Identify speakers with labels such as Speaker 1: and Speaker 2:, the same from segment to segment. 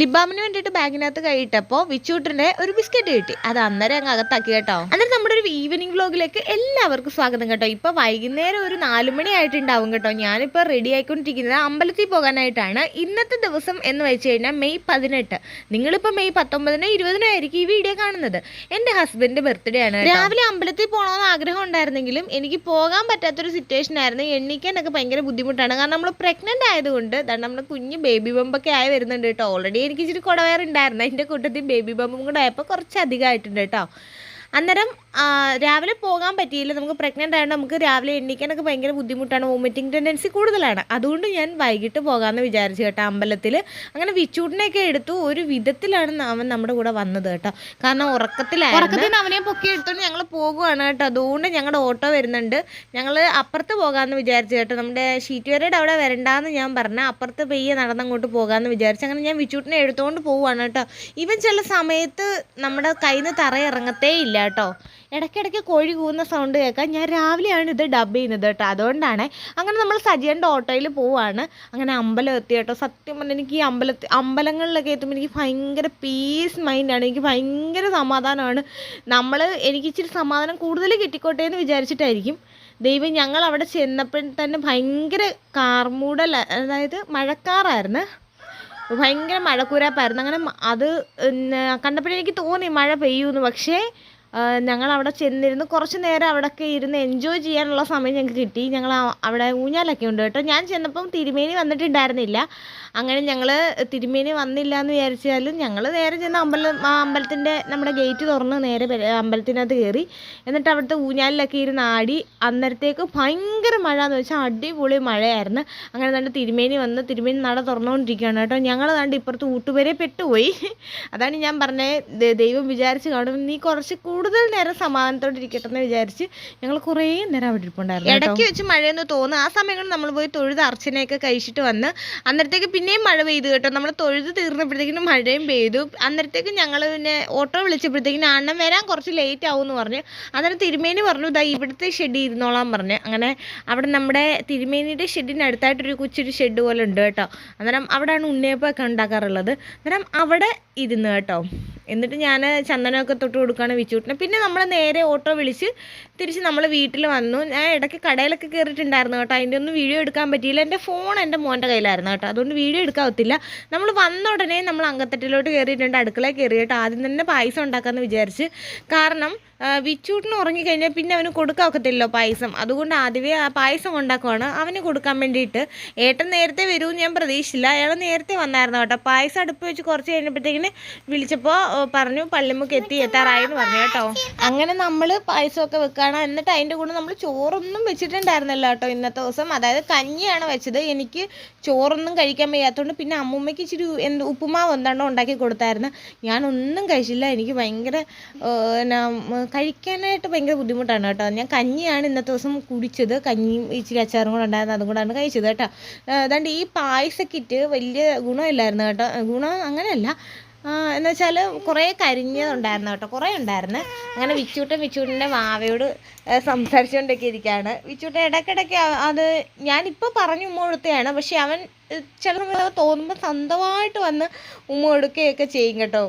Speaker 1: ലിബാമിന് വേണ്ടിയിട്ട് ബാഗിനകത്ത് കഴിയിട്ടപ്പോ വിച്ചൂട്ടിന്റെ ഒരു ബിസ്ക്കറ്റ് കിട്ടി. അത് അന്നേരം അങ്ങ് അകത്താക്കി കേട്ടോ. അന്നേരം നമ്മുടെ ഒരു ഈവനിങ് വ്ലോഗിലേക്ക് എല്ലാവർക്കും സ്വാഗതം കേട്ടോ. ഇപ്പോൾ വൈകുന്നേരം ഒരു നാലുമണി ആയിട്ടുണ്ടാവും കേട്ടോ. ഞാനിപ്പോൾ റെഡി ആയിക്കൊണ്ടിരിക്കുന്നത് അമ്പലത്തിൽ പോകാനായിട്ടാണ്. ഇന്നത്തെ ദിവസം എന്ന് വെച്ച് കഴിഞ്ഞാൽ മെയ് പതിനെട്ട്. നിങ്ങളിപ്പോൾ മെയ് പത്തൊമ്പതിനോ ഇരുപതിനോ ആയിരിക്കും ഈ വീഡിയോ കാണുന്നത്. എന്റെ ഹസ്ബൻഡിന്റെ ബർത്ത്ഡേ ആണ്. രാവിലെ അമ്പലത്തിൽ പോകണമെന്ന് ആഗ്രഹം ഉണ്ടായിരുന്നെങ്കിലും എനിക്ക് പോകാൻ പറ്റാത്തൊരു സിറ്റുവേഷൻ ആയിരുന്നു. എണ്ണിക്കാനൊക്കെ ഭയങ്കര ബുദ്ധിമുട്ടാണ്. കാരണം നമ്മൾ പ്രഗ്നന്റ് ആയതുകൊണ്ട് നമ്മുടെ കുഞ്ഞ് ബേബി ബമ്പൊക്കെ ആയി വരുന്നുണ്ട് കേട്ടോ. ഓൾറെഡി എനിക്ക് ഇച്ചിരി കുടവേറുണ്ടായിരുന്നു. അതിന്റെ കൂട്ടത്തിൽ ബേബി ബമ്പും കൂടെ ആയപ്പോൾ കുറച്ച് അധികമായിട്ടുണ്ട് കേട്ടോ. അന്നേരം രാവിലെ പോകാൻ പറ്റിയില്ല. നമുക്ക് പ്രഗ്നന്റ് ആയതുകൊണ്ട് നമുക്ക് രാവിലെ എണ്ണിക്കാനൊക്കെ ഭയങ്കര ബുദ്ധിമുട്ടാണ്. വോമിറ്റിംഗ് ടെൻഡൻസി കൂടുതലാണ്. അതുകൊണ്ട് ഞാൻ വൈകിട്ട് പോകാമെന്ന് വിചാരിച്ചു കേട്ടോ അമ്പലത്തിൽ അങ്ങനെ വിച്ചൂട്ടിനെയൊക്കെ എടുത്തു. ഒരു വിധത്തിലാണ് അവൻ നമ്മുടെ കൂടെ വന്നത് കേട്ടോ. കാരണം ഉറക്കത്തിലായിരുന്നു. അവനെ പൊക്കി എടുത്തോണ്ട് ഞങ്ങൾ പോകുവാണ് കേട്ടോ. അതുകൊണ്ട് ഞങ്ങളുടെ ഓട്ടോ വരുന്നുണ്ട്. ഞങ്ങൾ അപ്പുറത്ത് പോകാമെന്ന് വിചാരിച്ചു കേട്ടോ. നമ്മുടെ ഷീറ്റ് വരയുടെ അവിടെ വരണ്ടാന്ന് ഞാൻ പറഞ്ഞു അപ്പുറത്ത് പെയ്യെ നടന്നങ്ങോട്ട് പോകാമെന്ന് വിചാരിച്ചു. അങ്ങനെ ഞാൻ വിച്ചൂട്ടിനെ എടുത്തുകൊണ്ട് പോവുകയാണ് കേട്ടോ. ഇവൻ ചില സമയത്ത് നമ്മുടെ കയ്യിൽ നിന്ന് തറയിറങ്ങത്തേ ഇല്ല കേട്ടോ. ഇടയ്ക്കിടയ്ക്ക് കോഴി കൂവുന്ന സൗണ്ട് കേൾക്കാം ഞാൻ രാവിലെയാണ് ഇത് ഡബ് ചെയ്യുന്നത് കേട്ടോ. അതുകൊണ്ടാണ് അങ്ങനെ നമ്മൾ സജിയന്റെ ഓട്ടോയിൽ പോവാണ്. അങ്ങനെ അമ്പലം എത്തി കേട്ടോ. സത്യം പറഞ്ഞാൽ എനിക്ക് ഈ അമ്പലത്തിൽ അമ്പലങ്ങളിലൊക്കെ എത്തുമ്പോൾ എനിക്ക് ഭയങ്കര പീസ് മൈൻഡാണ് എനിക്ക് ഭയങ്കര സമാധാനമാണ്. നമ്മൾ എനിക്ക് ഇച്ചിരി സമാധാനം കൂടുതൽ കിട്ടിക്കോട്ടെ എന്ന് വിചാരിച്ചിട്ടായിരിക്കും. ദൈവം ഞങ്ങൾ അവിടെ ചെന്നപ്പോൾ തന്നെ ഭയങ്കര കാർമൂടൽ അതായത് മഴക്കാറായിരുന്നു. ഭയങ്കര മഴക്കൂരാപ്പായിരുന്നു. അങ്ങനെ അത് കണ്ടപ്പോഴെനിക്ക് തോന്നി മഴ പെയ്യൂന്ന്. പക്ഷേ ഞങ്ങൾ അവിടെ ചെന്നിരുന്ന്. കുറച്ച് നേരം അവിടെയൊക്കെ ഇരുന്ന് എൻജോയ് ചെയ്യാനുള്ള സമയം ഞങ്ങൾക്ക് കിട്ടി. ഞങ്ങൾ അവിടെ ഊഞ്ഞാലൊക്കെ ഉണ്ട് കേട്ടോ. ഞാൻ ചെന്നപ്പം തിരുമേനി വന്നിട്ടുണ്ടായിരുന്നില്ല. അങ്ങനെ ഞങ്ങൾ തിരുമേനി വന്നില്ല എന്ന് വിചാരിച്ചാലും ഞങ്ങൾ നേരെ ചെന്ന് അമ്പലം ആ അമ്പലത്തിന്റെ നമ്മുടെ ഗേറ്റ് തുറന്ന് നേരെ അമ്പലത്തിനകത്ത് കയറി. എന്നിട്ട് അവിടുത്തെ ഊഞ്ഞാലിലൊക്കെ ഇരുന്ന് ആടി. അന്നേരത്തേക്ക് ഭയങ്കര മഴ എന്ന് വെച്ചാൽ അടിപൊളി മഴയായിരുന്നു. അങ്ങനെ കണ്ട് തിരുമേനി വന്ന് തിരുമേനി നട തുറന്നുകൊണ്ടിരിക്കുകയാണ് കേട്ടോ. ഞങ്ങൾ കണ്ട് ഇപ്പുറത്ത് ഊട്ടുപേരെ പെട്ടുപോയി. അതാണ് ഞാൻ പറഞ്ഞത്. ദൈവം വിചാരിച്ച് കാണും. നീ കുറച്ച് കൂടുതൽ നേരം സമാധാനത്തോടെ ഇരിക്കട്ടെ എന്ന് വിചാരിച്ച് ഞങ്ങൾ കുറേ നേരം അവിടെ ഇരിപ്പുണ്ടായിരുന്നു ഇടയ്ക്ക് വെച്ച് മഴയെന്ന് തോന്നുന്നു. ആ സമയങ്ങളിൽ നമ്മൾ പോയി തൊഴുത് അർച്ചനയൊക്കെ കഴിച്ചിട്ട് വന്ന് അന്നേരത്തേക്ക് പിന്നെയും മഴ പെയ്തു കേട്ടോ. നമ്മൾ തൊഴുത് തീർന്നപ്പോഴത്തേക്കിനും മഴയും പെയ്തു. അന്നേരത്തേക്ക് ഞങ്ങൾ പിന്നെ ഓട്ടോ വിളിച്ചപ്പോഴത്തേക്കിനും അണ്ണൻ വരാൻ കുറച്ച് ലേറ്റ് ആവും എന്ന് പറഞ്ഞു. അന്നേരം തിരുമേനി പറഞ്ഞു ഇതാ ഇവിടുത്തെ ഷെഡ് ഇരുന്നോളാൻ പറഞ്ഞു. അങ്ങനെ അവിടെ നമ്മുടെ തിരുമേനിയുടെ ഷെഡിന് അടുത്തായിട്ടൊരു കൊച്ചൊരു ഷെഡ് പോലെ ഉണ്ട് കേട്ടോ. അന്നേരം അവിടെയാണ് ഉണ്ണിയപ്പമൊക്കെ ഉണ്ടാക്കാറുള്ളത്. അന്നേരം അവിടെ ഇരുന്ന് കേട്ടോ. എന്നിട്ട് ഞാൻ ചന്ദനമൊക്കെ തൊട്ട് കൊടുക്കുകയാണ് വിച്ചൂട്ടിനെ പിന്നെ നമ്മൾ നേരെ ഓട്ടോ വിളിച്ച് തിരിച്ച് നമ്മൾ വീട്ടിൽ വന്നു. ഞാൻ ഇടയ്ക്ക് കടയിലൊക്കെ കയറിയിട്ടുണ്ടായിരുന്നു കേട്ടോ. അതിന്റെ ഒന്നും വീഡിയോ എടുക്കാൻ പറ്റിയില്ല. എന്റെ ഫോൺ എന്റെ മോന്റെ കയ്യിലായിരുന്നു കേട്ടോ. അതുകൊണ്ട് വീഡിയോ എടുക്കാൻ പറ്റില്ല നമ്മൾ വന്ന ഉടനെ നമ്മൾ അങ്കത്തട്ടിലോട്ട് കയറിയിട്ടുണ്ട് അടുക്കളയിൽ കയറി കേട്ടോ ആദ്യം തന്നെ പായസം ഉണ്ടാക്കാമെന്ന് വിചാരിച്ച്. കാരണം വിച്ചൂട്ടിന് ഉറങ്ങിക്കഴിഞ്ഞാൽ പിന്നെ അവന് കൊടുക്കാൻ ഒക്കത്തില്ലല്ലോ പായസം. അതുകൊണ്ട് ആദ്യമേ ആ പായസം ഉണ്ടാക്കുവാണ് അവന് കൊടുക്കാൻ വേണ്ടിയിട്ട്. ഏട്ടൻ നേരത്തെ വരുമെന്ന് ഞാൻ പ്രതീക്ഷിച്ചില്ല. അയാൾ നേരത്തെ വന്നായിരുന്നു കേട്ടോ. പായസം അടുപ്പ് വെച്ച് കുറച്ച് കഴിഞ്ഞപ്പോഴത്തേക്കിന് വിളിച്ചപ്പോൾ പറഞ്ഞു പള്ളിമുക്ക് എത്തി എത്താറായി എന്ന് പറഞ്ഞു കേട്ടോ. അങ്ങനെ നമ്മൾ പായസമൊക്കെ വെക്കുകയാണ് എന്നിട്ട് അതിന്റെ കൂടെ നമ്മൾ ചോറൊന്നും വെച്ചിട്ടുണ്ടായിരുന്നല്ലോ കേട്ടോ ഇന്നത്തെ ദിവസം. അതായത് കഞ്ഞിയാണ് വെച്ചത്. എനിക്ക് ചോറൊന്നും കഴിക്കാൻ വയ്യാത്തതുകൊണ്ട് പിന്നെ അമ്മൂമ്മയ്ക്ക് ഇച്ചിരി എന്ത് ഉപ്പുമാവ് എന്താണ്ടോ ഉണ്ടാക്കി കൊടുത്തായിരുന്നു. ഞാനൊന്നും കഴിച്ചില്ല. എനിക്ക് ഭയങ്കര കഴിക്കാനായിട്ട് ഭയങ്കര ബുദ്ധിമുട്ടാണ് കേട്ടോ. ഞാൻ കഞ്ഞിയാണ് ഇന്നത്തെ ദിവസം കുടിച്ചത്. കഞ്ഞിയും ഇച്ചിരി അച്ചാറും കൂടെ ഉണ്ടായിരുന്നു. അതും കൂടാണ് കഴിച്ചത് കേട്ടോ. അതുകൊണ്ട് ഈ പായസക്കിറ്റ് വലിയ ഗുണമില്ലായിരുന്നു കേട്ടോ. ഗുണം അങ്ങനെയല്ല. എന്ന് വെച്ചാൽ കുറേ കരിഞ്ഞതുണ്ടായിരുന്നു കേട്ടോ. കുറേ ഉണ്ടായിരുന്നു. അങ്ങനെ വിച്ചൂട്ടൻ വിച്ചൂട്ടന്റെ വാവയോട് സംസാരിച്ചുകൊണ്ടൊക്കെ ഇരിക്കുകയാണ്. വിച്ചൂട്ടൻ ഇടയ്ക്കിടയ്ക്ക് അത് ഞാനിപ്പോൾ പറഞ്ഞു ഉമ്മ കൊടുത്തതാണ്. പക്ഷെ അവൻ ചില സമയത്ത് തോന്നുമ്പോൾ സ്വന്തമായിട്ട് വന്ന് ഉമ്മ കൊടുക്കുകയൊക്കെ ചെയ്യും കേട്ടോ.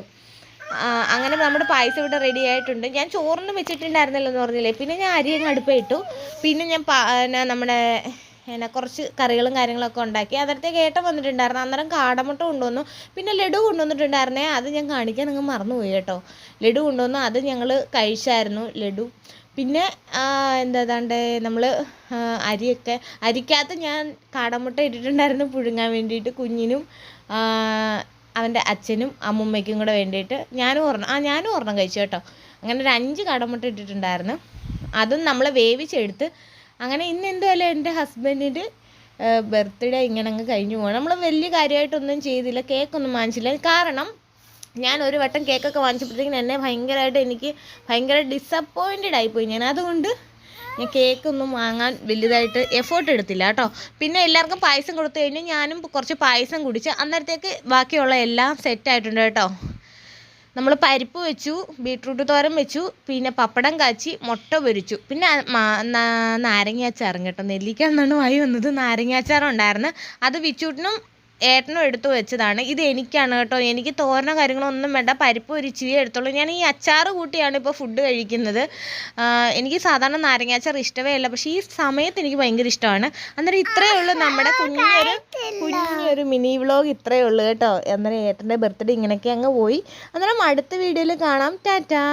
Speaker 1: അങ്ങനെ നമ്മുടെ പായസം ഇവിടെ റെഡി ആയിട്ടുണ്ട്. ഞാൻ ചോറിന് വെച്ചിട്ടുണ്ടായിരുന്നല്ലോ എന്ന് പറഞ്ഞില്ലേ? പിന്നെ ഞാൻ അരി അങ്ങ് അടുപ്പ് ഇട്ടു. പിന്നെ ഞാൻ നമ്മുടെ എന്നാ കുറച്ച് കറികളും കാര്യങ്ങളൊക്കെ ഉണ്ടാക്കി. അതിനകത്തെ ഏട്ടൻ വന്നിട്ടുണ്ടായിരുന്നു. അന്നേരം കാടമുട്ട കൊണ്ടുവന്നു. പിന്നെ ലഡു കൊണ്ടുവന്നിട്ടുണ്ടായിരുന്നേ. അത് ഞാൻ കാണിക്കാൻ നിങ്ങൾ മറന്നുപോയി കേട്ടോ. ലഡു കൊണ്ടുവന്നു. അത് ഞങ്ങൾ കഴിച്ചായിരുന്നു ലഡു. പിന്നെ എന്താ നമ്മൾ അരിയൊക്കെ. അരിക്കകത്ത് ഞാൻ കാടമുട്ട ഇട്ടിട്ടുണ്ടായിരുന്നു പുഴുങ്ങാൻ വേണ്ടിയിട്ട് കുഞ്ഞിനും. അവന്റെ അച്ഛനും അമ്മുമ്മയ്ക്കും കൂടെ വേണ്ടിയിട്ട് ഞാനും ഒരെണ്ണം ആ ഞാനും ഒരെണ്ണം കഴിച്ചു കേട്ടോ. അങ്ങനെ ഒരു അഞ്ച് കടമുട്ട ഇട്ടിട്ടുണ്ടായിരുന്നു. അതും നമ്മൾ വേവിച്ചെടുത്ത് അങ്ങനെ ഇന്ന് എന്തുമല്ല എന്റെ ഹസ്ബൻഡിന്റെ ബർത്ത്ഡേ ഇങ്ങനെ അങ്ങ് കഴിഞ്ഞു പോകണം നമ്മൾ വലിയ കാര്യമായിട്ടൊന്നും ചെയ്തില്ല കേക്കൊന്നും വാങ്ങിച്ചില്ല. കാരണം ഞാൻ ഒരു വട്ടം കേക്കൊക്കെ വാങ്ങിച്ചപ്പോഴത്തേക്കിനും എന്നെ ഭയങ്കരമായിട്ട് എനിക്ക് ഭയങ്കര ഡിസപ്പോയിന്റഡ് ആയിപ്പോയി ഞാൻ. അതുകൊണ്ട് ഞാൻ കേക്കൊന്നും വാങ്ങാൻ വലുതായിട്ട് എഫേർട്ട് എടുത്തില്ല കേട്ടോ. പിന്നെ എല്ലാവർക്കും പായസം കൊടുത്തു കഴിഞ്ഞു. ഞാനും കുറച്ച് പായസം കുടിച്ച് അന്നേരത്തേക്ക് ബാക്കിയുള്ള എല്ലാം സെറ്റ് ആയിട്ടുണ്ട് കേട്ടോ. നമ്മൾ പരിപ്പ് വെച്ചു ബീട്രൂട്ട് തോരൻ വെച്ചു പിന്നെ പപ്പടം കാച്ചി മുട്ട പൊരിച്ചു. പിന്നെ നാരങ്ങാച്ചാറും കേട്ടോ. നെല്ലിക്ക എന്നാണ് വായി വന്നത്. നാരങ്ങ അച്ചാറും ഉണ്ടായിരുന്നു. അത് വിച്ചൂട്ടിനും ഏട്ടനും എടുത്തു വെച്ചതാണ്. ഇത് എനിക്കാണ് കേട്ടോ. എനിക്ക് തോരനോ കാര്യങ്ങളൊന്നും വേണ്ട. പരിപ്പ് ഒരു ഇച്ചിരി എടുത്തോളൂ ഞാൻ ഈ അച്ചാർ കൂട്ടിയാണ് ഇപ്പോൾ ഫുഡ് കഴിക്കുന്നത്. എനിക്ക് സാധാരണ നാരങ്ങാച്ചാർ ഇഷ്ടമേ അല്ല. പക്ഷേ ഈ സമയത്ത് എനിക്ക് ഭയങ്കര ഇഷ്ടമാണ്. അന്നേരം ഇത്രയേ ഉള്ളൂ നമ്മുടെ കുഞ്ഞൊരു കുഞ്ഞൊരു മിനി വ്ളോഗ് ഇത്രയേ ഉള്ളൂ കേട്ടോ. അന്നേരം ഏട്ടന്റെ ബർത്ത്ഡേ ഇങ്ങനെയൊക്കെ അങ്ങ് പോയി. അന്നേരം അടുത്ത വീഡിയോയിൽ കാണാം. ടാറ്റാ.